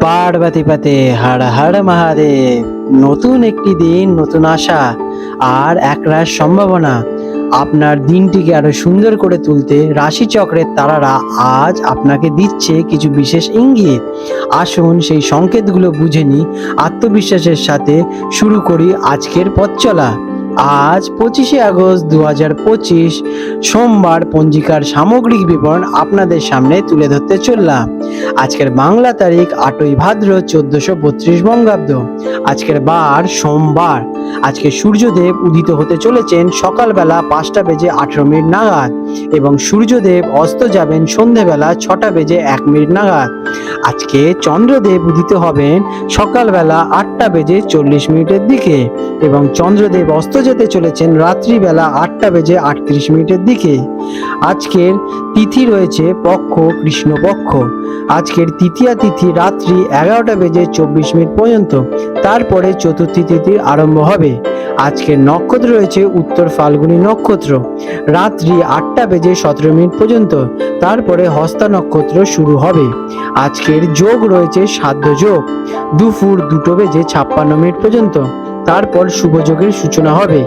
পার্বতী পাতে হর হর মহাদেব। নতুন একটি দিন, নতুন আশা, আর একরাশ সম্ভাবনা। আপনার দিনটিকে আরও সুন্দর করে তুলতে রাশি চক্রের তারারা আজ আপনাকে দিচ্ছে কিছু বিশেষ ইঙ্গিত। আসুন সেই সংকেতগুলো বুঝে নিই, আত্মবিশ্বাসের সাথে শুরু করি আজকের পথ চলা। আজ পঁচিশে আগস্ট দু হাজার পঁচিশ, সোমবার পঞ্জিকার সামগ্রিক বিবরণ আপনাদের সামনে তুলে ধরতে চললাম। আজকের বাংলা তারিখ আটই ভাদ্র চোদ্দশো বত্রিশ বঙ্গাব্দ। আজকের বার সোমবার। আজকে সূর্যদেব উদিত হতে চলেছেন সকালবেলা পাঁচটা বেজে আঠেরো মিনিট নাগাদ এবং সূর্যদেব অস্ত যাবেন সন্ধেবেলা ছটা বেজে এক মিনিট নাগাদ। আজকে চন্দ্রদেব উদিত হবেন সকালবেলা আটটা বেজে চল্লিশ মিনিটের দিকে এবং চন্দ্রদেব অস্ত যেতে চলেছেন রাত্রিবেলা আটটা বেজে আটত্রিশ মিনিটের দিকে। আজকের তিথি রয়েছে পক্ষ কৃষ্ণপক্ষ। আজকের তৃতীয়া তিথি রাত্রি এগারোটা বেজে চব্বিশ মিনিট পর্যন্ত। তারপরে চতুর্থী তিথির আরম্ভ হবে। আজকের নক্ষত্র রয়েছে উত্তর ফাল্গুনী নক্ষত্র। রাত্রি আটটা বেজে সতেরো মিনিট পর্যন্ত, তারপরে হস্তা নক্ষত্র শুরু হবে। আজকের যোগ রয়েছে সাধ্য যোগ। দুপুর দুটো বেজে ছাপ্পান্ন মিনিট পর্যন্ত। তারপর শুভ যোগের সূচনা হবে।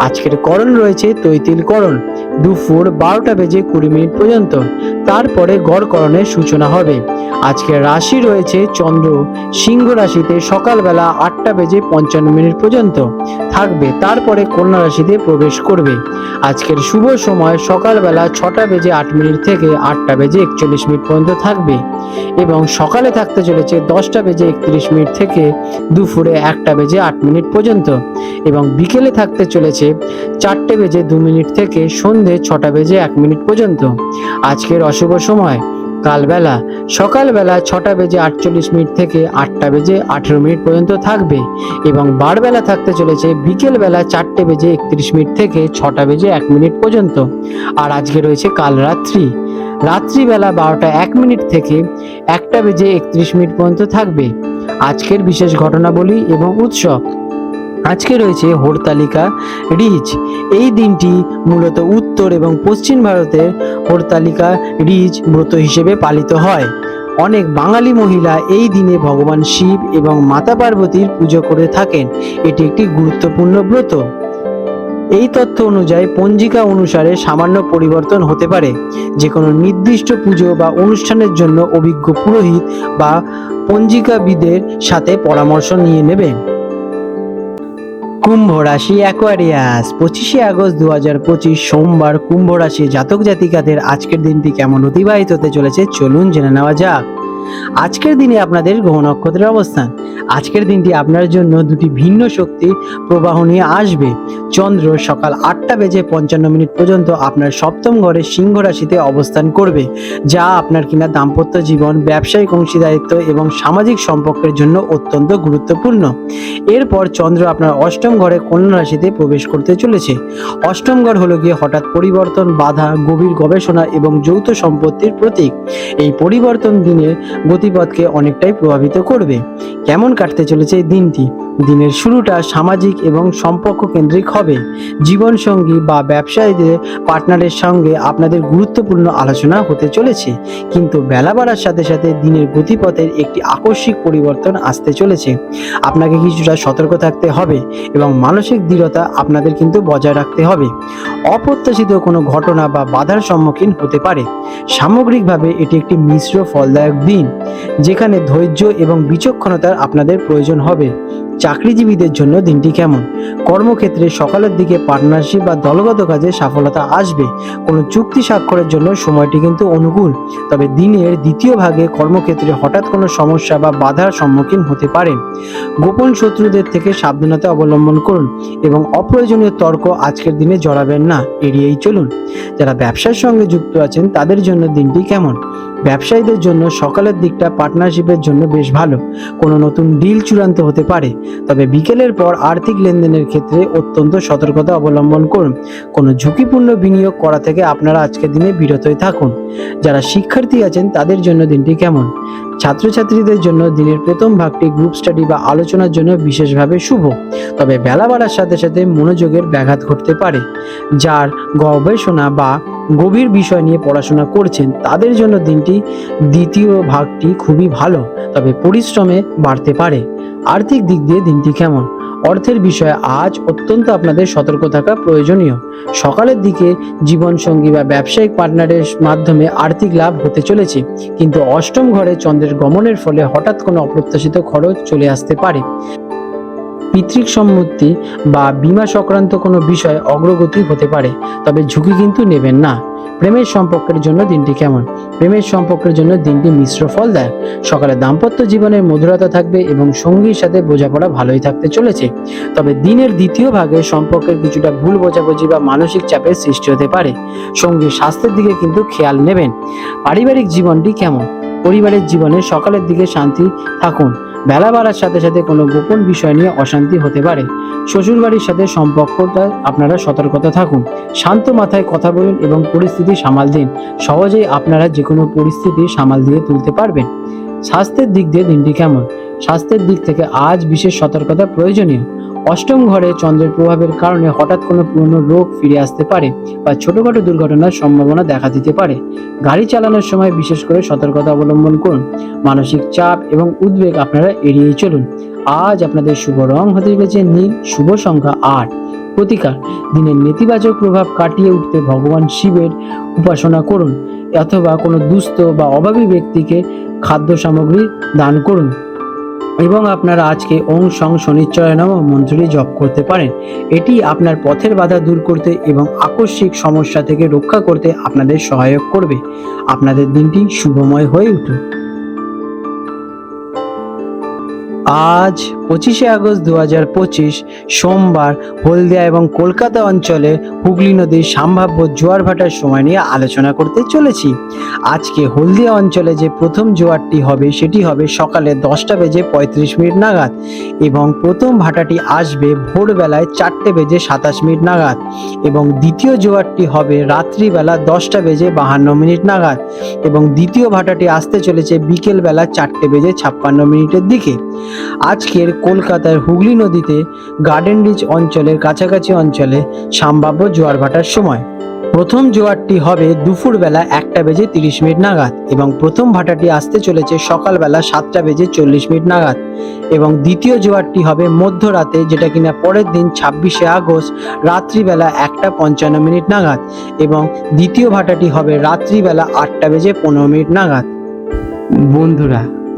আজকের করণ রয়েছে তৈতিল করণ। দুপুর বারোটা বেজে কুড়ি মিনিট পর্যন্ত। তারপরে গড়করণের সূচনা হবে। আজকের রাশি রয়েছে চন্দ্র। সিংহ রাশিতে সকালবেলা আটটা বেজে পঞ্চান্ন মিনিট পর্যন্ত। থাকবে, তারপরে কন্যা রাশিতে প্রবেশ করবে। আজকের শুভ সময় সকালবেলা ছটা বেজে আট মিনিট থেকে আটটা বেজে একচল্লিশ মিনিট পর্যন্ত থাকবে এবং সকালে থাকতে চলেছে দশটা বেজে একত্রিশ মিনিট থেকে দুপুরে একটা বেজে আট মিনিট পর্যন্ত এবং বিকেলে থাকতে চলেছে চারটে বেজে দু মিনিট থেকে সন্ধে ছটা বেজে এক মিনিট পর্যন্ত। আজকের অশুভ সময় কালবেলা, সকালবেলা ছটা বেজে আটচল্লিশ মিনিট থেকে আটটা বেজে আঠেরো মিনিট পর্যন্ত থাকবে এবং বারবেলা থাকতে চলেছে বিকেলবেলা চারটে বেজে একত্রিশ মিনিট থেকে ছটা বেজে এক মিনিট পর্যন্ত। আর আজকে রয়েছে কাল রাত্রি। রাত্রিবেলা বারোটা এক মিনিট থেকে একটা বেজে একত্রিশ মিনিট পর্যন্ত থাকবে। আজকের বিশেষ ঘটনাবলী এবং উৎসব আজকে রয়েছে হরতালিকা রিজ এই দিনটি মূলত উত্তর এবং পশ্চিম ভারতের হরতালিকা রিজ ব্রত হিসেবে পালিত হয়। অনেক বাঙালি মহিলা এই দিনে ভগবান শিব এবং মাতা পার্বতীর পুজো করে থাকেন। এটি একটি গুরুত্বপূর্ণ ব্রত। এই তথ্য অনুযায়ী পঞ্জিকা অনুসারে সামান্য পরিবর্তন হতে পারে। যে কোনো নির্দিষ্ট পুজো বা অনুষ্ঠানের জন্য অভিজ্ঞ পুরোহিত বা পঞ্জিকাবিদের সাথে পরামর্শ নিয়ে নেবেন কুম্ভ রাশি অ্যাকোয়ারিয়াস পঁচিশে আগস্ট দু হাজার পঁচিশ সোমবার কুম্ভ রাশি জাতক জাতিকাদের আজকের দিনটি কেমন অতিবাহিত হতে চলেছে চলুন জেনে নেওয়া যাক। আজকের দিনে আপনাদের গ্রহ নক্ষত্রের অবস্থান। আজকের দিনটি আপনার জন্য দুটি ভিন্ন শক্তি প্রবাহ নিয়ে আসবে। চন্দ্র সকাল আটটা বেজে পঞ্চান্ন মিনিট পর্যন্ত আপনার সপ্তম ঘরে সিংহ রাশিতে অবস্থান করবে, যা আপনার কিনা দাম্পত্য জীবন, ব্যবসায়িক অংশীদারিত্ব এবং সামাজিক সম্পর্কের জন্য অত্যন্ত গুরুত্বপূর্ণ। এরপর চন্দ্র আপনার অষ্টম ঘরে কন্যা রাশিতে প্রবেশ করতে চলেছে। অষ্টম ঘর হলো গিয়ে হঠাৎ পরিবর্তন, বাধা, গভীর গবেষণা এবং যৌথ সম্পত্তির প্রতীক। এই পরিবর্তন দিনের গতিপথকে অনেকটাই প্রভাবিত করবে। কেমন কাটতে চলেছে এই দিনটি? দিনের শুরুটা সামাজিক এবং সম্পর্ক কেন্দ্রিক হবে। জীবনসঙ্গী বা ব্যবসায়ীদের পার্টনারের সঙ্গে আপনাদের গুরুত্বপূর্ণ আলোচনা হতে চলেছে। কিন্তু বেলা বাড়ার সাথে সাথে দিনের গতিপথের একটি আকস্মিক পরিবর্তন আসতে চলেছে। আপনাকে কিছুটা সতর্ক থাকতে হবে এবং মানসিক দৃঢ়তা আপনাদের কিন্তু বজায় রাখতে হবে। অপ্রত্যাশিত কোনো ঘটনা বা বাধার সম্মুখীন হতে পারে। সামগ্রিকভাবে এটি একটি মিশ্র ফলদায়ক দিন। যেখানে ধৈর্য এবং বিচক্ষণতার আপনাদের প্রয়োজন হবে। চাকরিজীবীদের জন্য দিনটি কেমন? কর্মক্ষেত্রে সকালের দিকে পার্টনারশিপ বা দলগত কাজে সফলতা আসবে। কোনো চুক্তি স্বাক্ষরের জন্য সময়টি কিন্তু অনুকূল। তবে দিনের দ্বিতীয় ভাগে কর্মক্ষেত্রে হঠাৎ কোনো সমস্যা বা বাধার সম্মুখীন হতে পারে। গোপন শত্রুদের থেকে সাবধানতা অবলম্বন করুন এবং অপ্রয়োজনীয় তর্ক আজকের দিনে জড়াবেন না। এড়িয়েই চলুন। যারা ব্যবসার সঙ্গে যুক্ত আছেন, তাদের জন্য দিনটি কেমন? ব্যবসায়ীদের জন্য সকালের দিকটা পার্টনারশিপের জন্য বেশ ভালো। কোনো নতুন ডিল চূড়ান্ত হতে পারে, তবে বিকেলের পর আর্থিক লেনদেনের ক্ষেত্রে অত্যন্ত সতর্কতা অবলম্বন করুন। কোনো ঝুঁকিপূর্ণ বিনিয়োগ করা থেকে আপনারা আজকের দিনে বিরতই থাকুন। যারা শিক্ষার্থী আছেন, তাদের জন্য দিনটি কেমন? ছাত্রছাত্রীদের জন্য দিনের প্রথম ভাগটি গ্রুপ স্টাডি বা আলোচনার জন্য বিশেষভাবে শুভ। তবে বেলা বাড়ার সাথে সাথে মনোযোগের ব্যাঘাত ঘটতে পারে। যার গবেষণা বা গভীর বিষয় নিয়ে পড়াশোনা করছেন, তাদের জন্য দিনটি দ্বিতীয় ভাগটি খুবই ভালো, তবে পরিশ্রমে বাড়তে পারে। আর্থিক দিক দিয়ে দিনটি কেমন? অর্থের বিষয়ে আজ অত্যন্ত আপনাদের সতর্ক থাকা প্রয়োজনীয়। সকালের দিকে জীবনসঙ্গী বা ব্যবসায়িক পার্টনারের মাধ্যমে আর্থিক লাভ হতে চলেছে, কিন্তু অষ্টম ঘরে চন্দ্রের গমনের ফলে হঠাৎ কোনো অপ্রত্যাশিত খরচ চলে আসতে পারে। পিতৃক সম্মতি বা বিমা সংক্রান্ত কোনো বিষয়ে অগ্রগতি হতে পারে, তবে ঝুঁকি কিন্তু নেবেন না। প্রেমের সম্পর্কের জন্য দিনটি কেমন? প্রেমের সম্পর্কের জন্য দিনটি মিশ্র ফল দেয় সকালে দাম্পত্য জীবনের মধুরতা থাকবে এবং সঙ্গীর সাথে বোঝাপড়া ভালোই থাকতে চলেছে। তবে দিনের দ্বিতীয় ভাগে সম্পর্কের কিছুটা ভুল বোঝাবুঝি বা মানসিক চাপের সৃষ্টি হতে পারে। সঙ্গীর স্বাস্থ্যের দিকে কিন্তু খেয়াল নেবেন। পারিবারিক জীবনটি কেমন? পরিবারের জীবনে সকালের দিকে শান্তি থাকুন। বেলা বাড়ার সাথে সাথে কোনো গোপন বিষয় নিয়ে অশান্তি হতে পারে। শ্বশুরবাড়ির সাথে সম্পর্কটা আপনারা সতর্কতা থাকুন। শান্ত মাথায় কথা বলুন এবং পরিস্থিতি সামাল দিন। সহজেই আপনারা যে কোনো পরিস্থিতি সামাল দিয়ে তুলতে পারবেন। স্বাস্থ্যের দিক দিয়ে দিনটি কেমন? স্বাস্থ্যের দিক থেকে আজ বিশেষ সতর্কতা প্রয়োজনীয়। অষ্টম ঘরে চন্দ্রের প্রভাবের কারণে হঠাৎ কোনো পুরনো রোগ ফিরে আসতে পারে বা ছোটখাটো দুর্ঘটনার সম্ভাবনা দেখা দিতে পারে। গাড়ি চালানোর সময় বিশেষ করে সতর্কতা অবলম্বন করুন। মানসিক চাপ এবং উদ্বেগ আপনারা এড়িয়ে চলুন। আজ আপনাদের শুভ রং হতে চলেছে নীল, শুভ সংখ্যা আট। প্রতিকার, দিনের নেতিবাচক প্রভাব কাটিয়ে উঠতে ভগবান শিবের উপাসনা করুন। অথবা কোনো দুস্থ বা অভাবী ব্যক্তিকে খাদ্য সামগ্রী দান করুন। এবং আপনারা আজকে ওং সং শনিশ্চয় নাম মন্ত্রটি জপ করতে পারেন। এটি আপনার পথের বাধা দূর করতে এবং আকস্মিক সমস্যা থেকে রক্ষা করতে আপনাদের সহায়ক করবে। আপনাদের দিনটি শুভময় হয়ে উঠুক। আজ পঁচিশে আগস্ট দু হাজার পঁচিশ সোমবার হলদিয়া এবং কলকাতা অঞ্চলে হুগলি নদীর সম্ভাব্য জোয়ার ভাটার সময় নিয়ে আলোচনা করতে চলেছি। আজকে হলদিয়া অঞ্চলে যে প্রথম জোয়ারটি হবে, সেটি হবে সকালে দশটা বেজে পঁয়ত্রিশ মিনিট নাগাদ এবং প্রথম ভাটাটি আসবে ভোরবেলায় চারটে বেজে সাতাশ মিনিট নাগাদ এবং দ্বিতীয় জোয়ারটি হবে রাত্রিবেলা দশটা বেজে বাহান্ন মিনিট নাগাদ এবং দ্বিতীয় ভাটাটি আসতে চলেছে বিকেলবেলা চারটে বেজে ছাপ্পান্ন মিনিটের দিকে। আজকের কলকাতার হুগলি নদীতে গার্ডেন রিচ অঞ্চলের কাছাকাছি অঞ্চলে সম্ভাব্য জোয়ার ভাটার সময়। প্রথম জোয়ারটি হবে দুপুরবেলা একটা বেজে তিরিশ মিনিট নাগাদ এবং প্রথম ভাটাটি আসতে চলেছে সকালবেলা সাতটা বেজে চল্লিশ মিনিট নাগাদ এবং দ্বিতীয় জোয়ারটি হবে মধ্যরাতে যেটা কিনা পরের দিন ছাব্বিশে আগস্ট রাত্রিবেলা একটা পঞ্চান্ন মিনিট নাগাদ এবং দ্বিতীয় ভাটাটি হবে রাত্রিবেলা আটটা বেজে পনেরো মিনিট নাগাদ। বন্ধুরা